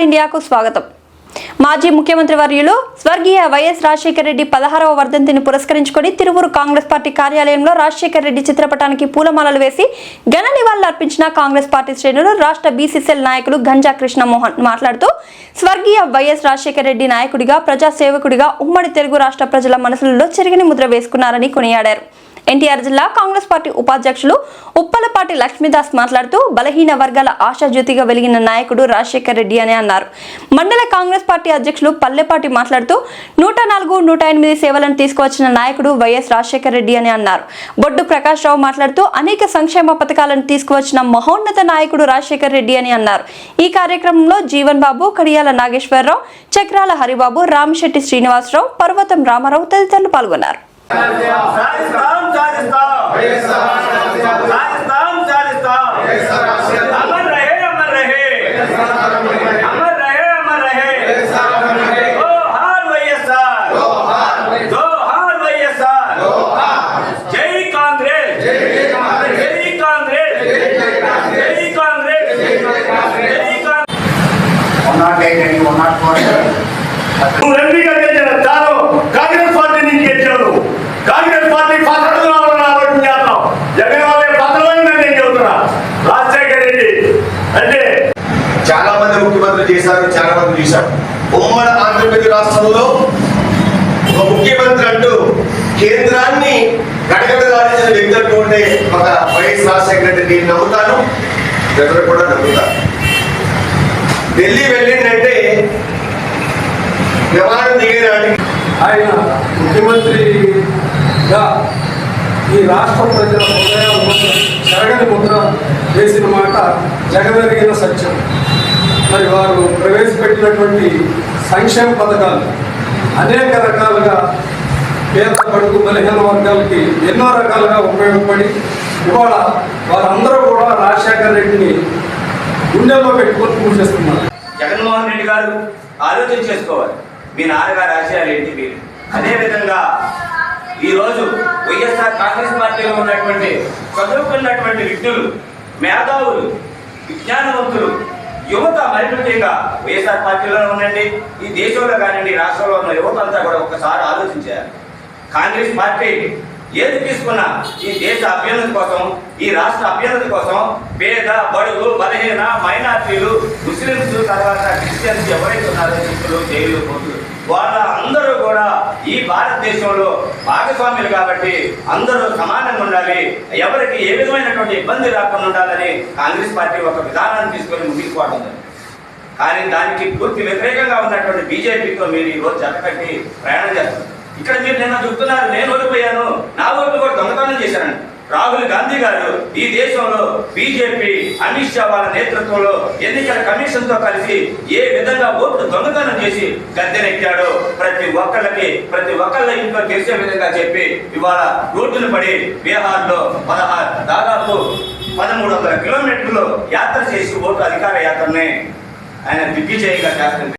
మీడియాకు స్వాగతం. మాజీ ముఖ్యమంత్రి వర్యులు స్వర్గీయ వైఎస్ రాజశేఖర రెడ్డి పదహారవ వర్ధంతిని పురస్కరించుకొని తిరువురు కాంగ్రెస్ పార్టీ కార్యాలయంలో రాజశేఖర రెడ్డి చిత్రపటానికి పూలమాలలు వేసి ఘన నివాళులు అర్పించిన కాంగ్రెస్ పార్టీ శ్రేణులు రాష్ట్ర బీసీసీఎల్ నాయకులు గంజా కృష్ణమోహన్ మాట్లాడుతూ స్వర్గీయ వైఎస్ రాజశేఖర రెడ్డి నాయకుడిగా ప్రజాసేవకుడిగా ఉమ్మడి తెలుగు రాష్ట్ర ప్రజల మనసులలో చెరిగిన ముద్ర వేసుకున్నారని కొనియాడారు. ఎన్టీఆర్ జిల్లా కాంగ్రెస్ పార్టీ ఉపాధ్యక్షులు ఉప్పలపాటి లక్ష్మీదాస్ మాట్లాడుతూ బలహీన వర్గాల ఆశాజ్యోతిగా వెలిగిన నాయకుడు రాజశేఖర్ రెడ్డి అని అన్నారు. మండల కాంగ్రెస్ పార్టీ అధ్యక్షులు పల్లెపాటి మాట్లాడుతూ నూట నాలుగు నూట ఎనిమిది సేవలను తీసుకువచ్చిన నాయకుడు వైఎస్ రాజశేఖర్ రెడ్డి అని అన్నారు. బొడ్డు ప్రకాష్ రావు మాట్లాడుతూ అనేక సంక్షేమ పథకాలను తీసుకువచ్చిన మహోన్నత నాయకుడు రాజశేఖర్ రెడ్డి అని అన్నారు. ఈ కార్యక్రమంలో జీవన్ బాబు కడియాల నాగేశ్వరరావు చక్రాల హరిబాబు రామశెట్టి శ్రీనివాసరావు పర్వతం రామారావు తదితరులు పాల్గొన్నారు. Gracias. మంత్రులు చేశారు చాలా మంది చూశారు ఉమ్మడి ఆంధ్రప్రదేశ్ రాష్ట్రంలో ఒక ముఖ్యమంత్రి అంటూ కేంద్రాన్ని గడగడలాడించిన వ్యక్తి అంటూ ఉండే ఒక వైఎస్ రాజశేఖర రెడ్డి నేను నమ్ముతాను. ప్రజలు కూడా నమ్ముతారు. ఢిల్లీ వెళ్ళిందంటే విమానం దిగే ఆయన ముఖ్యమంత్రిగా ఈ రాష్ట్ర ప్రజల హృదయాల్లో జరగని ముద్ర వేసిన మాట జగదగిన సత్యం. మరి వారు ప్రవేశపెట్టినటువంటి సంక్షేమ పథకాలు అనేక రకాలుగా పేద పడుకు బలహీన వర్గాలకి ఎన్నో రకాలుగా ఉపయోగపడి ఇవాళ వారందరూ కూడా రాజశేఖర రెడ్డిని గుండెల్లో పెట్టుకొని పూజిస్తున్నారు జగన్మోహన్ రెడ్డి గారు ఆలోచన చేసుకోవాలి. మీ నాన్నగారు ఆశయాలు ఏంటి మీరు. అదే విధంగా వైఎస్ఆర్ కాంగ్రెస్ పార్టీలో ఉన్నటువంటి చదువుకున్నటువంటి వ్యక్తులు మేధావులు విజ్ఞానవంతులు యువత మరి ముఖ్యంగా వైఎస్ఆర్ పార్టీలో ఉండండి ఈ దేశంలో కానివ్వండి రాష్ట్రంలో ఉన్న యువత అంతా కూడా ఒక్కసారి ఆలోచించారు. కాంగ్రెస్ పార్టీ ఏది తీసుకున్నా ఈ దేశ అభ్యున్నతి కోసం ఈ రాష్ట్ర అభ్యున్నతి కోసం పేద బడుగు బలహీన మైనార్టీలు ముస్లింస్ తర్వాత క్రిస్టియన్స్ ఎవరైతే ఉన్నారో సిక్కులు జైలు వాళ్ళ అందరూ కూడా ఈ భారతదేశంలో భాగస్వాములు కాబట్టి అందరూ సమానంగా ఉండాలి. ఎవరికి ఏ విధమైనటువంటి ఇబ్బంది రాకుండా ఉండాలని కాంగ్రెస్ పార్టీ ఒక విధానాన్ని తీసుకొని ముందుకు కానీ దానికి పూర్తి వ్యతిరేకంగా ఉన్నటువంటి బీజేపీతో మీరు ఈరోజు రోజు జతకట్టి ప్రయాణం చేస్తున్నారు. ఇక్కడ మీరు నిన్న చెప్తున్నారు నేను ఓడిపోయాను నా ఓటు కూడా దొంగతనం చేశానండి రాహుల్ గాంధీ గారు ఈ దేశంలో బీజేపీ అమిత్ షా వాళ్ళ నేతృత్వంలో ఎన్నికల కమిషన్తో కలిసి ఏ విధంగా ఓట్లు దొంగతనం చేసి గద్దెనెక్కాడో ప్రతి ఒక్కళ్ళకి ప్రతి ఒక్కళ్ళ ఇంట్లో తెలిసే విధంగా చెప్పి ఇవాళ రోడ్డును పడి బీహార్లో పదహారు దాదాపు పదమూడు వందల కిలోమీటర్లు యాత్ర చేసి ఓటు అధికార యాత్రని ఆయన దిగ్విజయంగా చేస్తుంది